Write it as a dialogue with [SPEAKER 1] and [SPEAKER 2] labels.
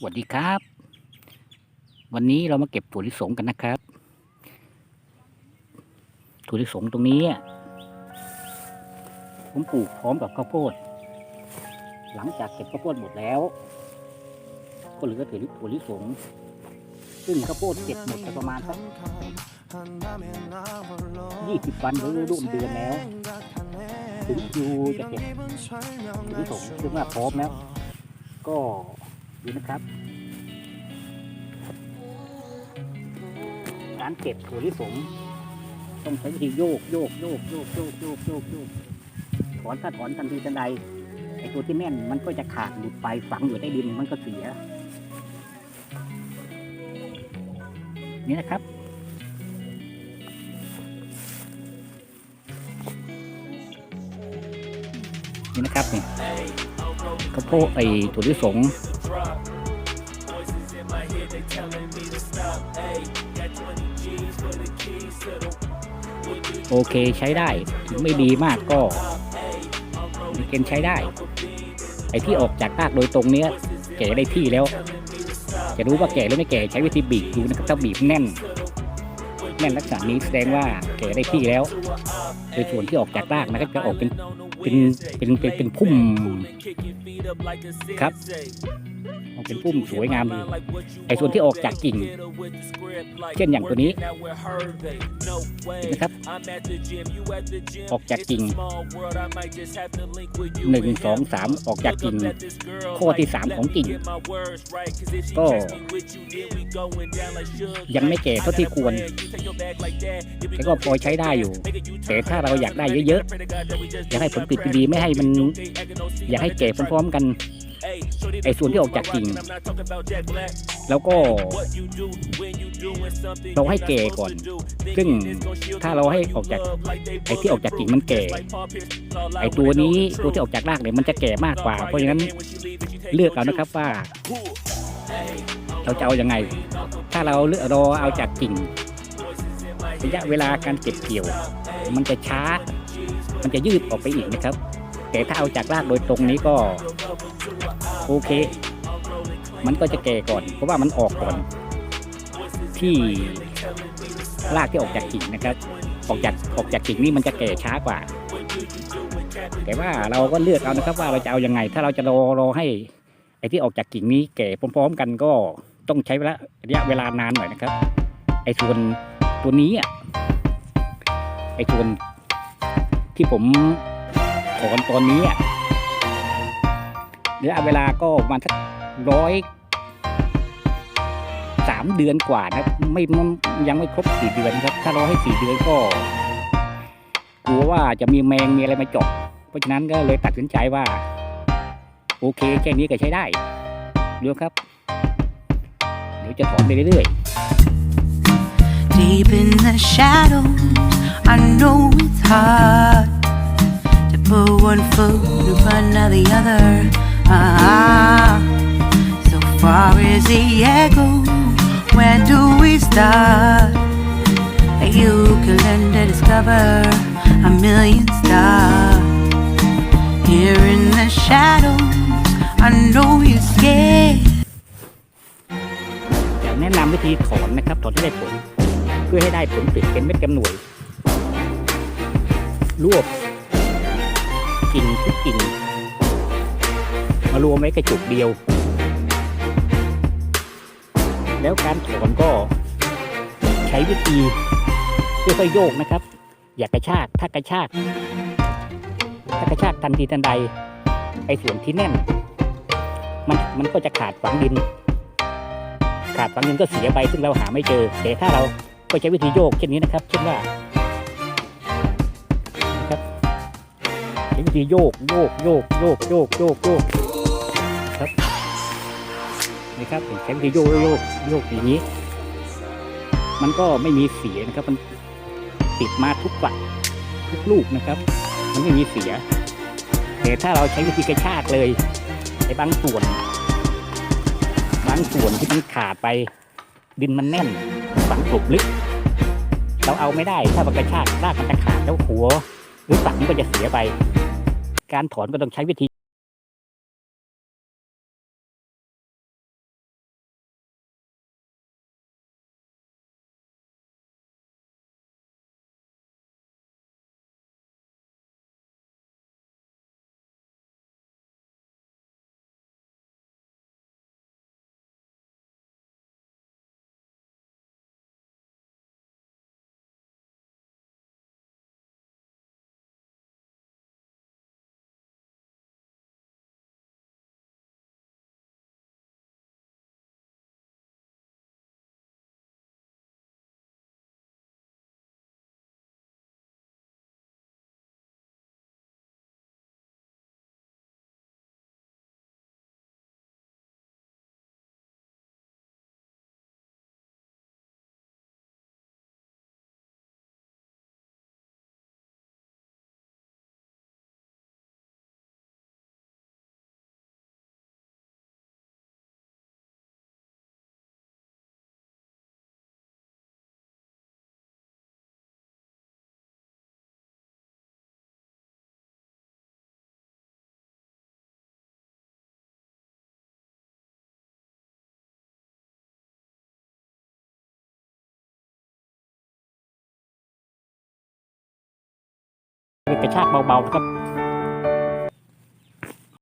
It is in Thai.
[SPEAKER 1] สวัสดีครับ วันนี้เรามาเก็บถั่วลิสงกันนะครับถั่วลิสงตรงนี้ ผมปลูกพร้อมกับข้าวโพด หลังจากเก็บข้าวโพดหมดแล้ว ก็เหลือถั่วลิถั่วลิสง ซึ่งข้าวโพดเก็บหมดไปประมาณสักยี่สิบวันหรือร่วมเดือนแล้ว ถึงคิวจะเก็บถั่วลิสงซึ่งว่าพร้อมแล้ว ก็ ดูนะครับ การเก็บถั่วลิสงต้องใช้วิธีโยกโยกโยกโยกโยกโยกโยกโยกถอนถ้าถอนทันทีทันใดไอตัวที่แน่นมันก็จะขาดหลุดไปฝังอยู่ใต้ดินมันก็เสีย นี่นะครับนี่นะครับเนี่ข้าวโพดไอถั่วลิสง โอเคใช้ได้ถึงไม่ดีมากก็มีเกณฑ์ใช้ได้ ไอ้ที่ออกจากรากโดยตรงเนี้ยแก่ได้ที่แล้ว จะรู้ว่าแก่หรือไม่แก่ใช้วิธีบีบดูนะครับถ้าบีบแน่น แน่นลักษณะนี้แสดงว่าแก่ได้ที่แล้วโดยส่วนที่ออกจากรากนะครับจะออกเป็นเป็นเป็นเป็นเป็นพุ่มครับ เป็นพุ่มสวยงามดีไอ้ส่วนที่ออกจากกิ่ง เช่นอย่างตัวนี้เห็นไหมครับ ออกจากกิ่งหนึ่งสองสามออกจากกิ่งข้อที่สามของกิ่ง ก็ยังไม่แก่เท่าที่ควรแต่ก็พอใช้ได้อยู่ แต่ถ้าเราอยากได้เยอะๆ อยากให้ผลผลิตดีๆไม่ให้มัน อยากให้แก่พร้อมๆกัน ไอ้ส่วนที่ออกจากกิ่งแล้วก็เราให้แก่ก่อน ซึ่งถ้าเราให้ออกจากไอ้ที่ออกจากกิ่งมันแก่ ไอ้ตัวนี้ตัวที่ออกจากรากเนี่ยมันจะแก่มากกว่า เพราะฉะนั้นเลือกเอานะครับว่า เราจะเอาอยังไง ถ้าเราเลือกราเอาจากกิ่งระยะเวลาการเก็บเกี่ยว มันจะช้า มันจะยืดออกไปอีกนะครับ แต่ถ้าเอาจากรากโดยตรงนี้ก็ โอเค มันก็จะแก่ก่อน เพราะว่ามันออกก่อน ที่รากที่ออกจากกิ่งนะครับ ออกจากออกจากกิ่งนี่มันจะแก่ช้ากว่า แต่ว่าเราก็เลือกเอานะครับว่าเราจะเอายังไง ถ้าเราจะรอรอให้ไอ้ที่ออกจากกิ่งนี้แก่พร้อม ๆ กันก็ต้องใช้เวลาระยะเวลานานหน่อยนะครับ ไอ้ส่วนตัวนี้อะไอ้ส่วนที่ผมถอนตอนนี้อะ ระยะเวลาก็ประมาณสักร้อยสามเดือนกว่านะไม่ยังไม่ครบสี่เดือนครับ ถ้ารอให้สี่เดือนก็กลัวว่าจะมีแมงมีอะไรมาเจาะเพราะฉะนั้นก็เลยตัดสินใจว่า โอเคแค่นี้ก็ใช้ได้ดูครับ เดี๋ยวจะถอนไปเรื่อย
[SPEAKER 2] Deep in the shadows, I know it's hard to put one foot in front of the other. Ah, so far is the echo. Where do we start? You can learn to discover a million stars. Here in the shadows, I know you're scared.
[SPEAKER 1] ๆจะแนะนำวิธีถอนนะครับถอนที่ได้ผล เพื่อให้ได้ผลผลิตเป็นเม็ดกำหน่วย รวบกิ่งทุกกิ่ง มารวมไว้กระจุกเดียว แล้วการถอนก็ใช้วิธีค่อยๆโยกนะครับ อย่ากระชากถ้ากระชากถ้ากระชากทันทีทันใดไอ้ส่วนที่แน่น มันมันก็จะขาดฝังดิน ขาดฝังดินก็เสียไปซึ่งเราหาไม่เจอ แต่ถ้าเราก็ใช้วิธีโยกเช่นนี้นะครับ เช่นว่านะครับใช้วิธีโยกโยกโยกโยกโยกโยกโยก นี่ครับใช้วิธีโยกโยกโยกอย่างนี้ มันก็ไม่มีเสียนะครับ มันติดมาทุกฝักทุกลูกนะครับ มันไม่มีเสีย แต่ถ้าเราใช้วิธีกระชากเลยไอ้บางส่วน บางส่วนที่มันขาดไป ดินมันแน่นฝังกลบลึก เราเอาไม่ได้ถ้ามันกระชากรากมันจะขาดแล้วหัว หรือฝังมันก็จะเสียไป การถอนก็ต้องใช้วิธี กระชากเบาๆนะครับ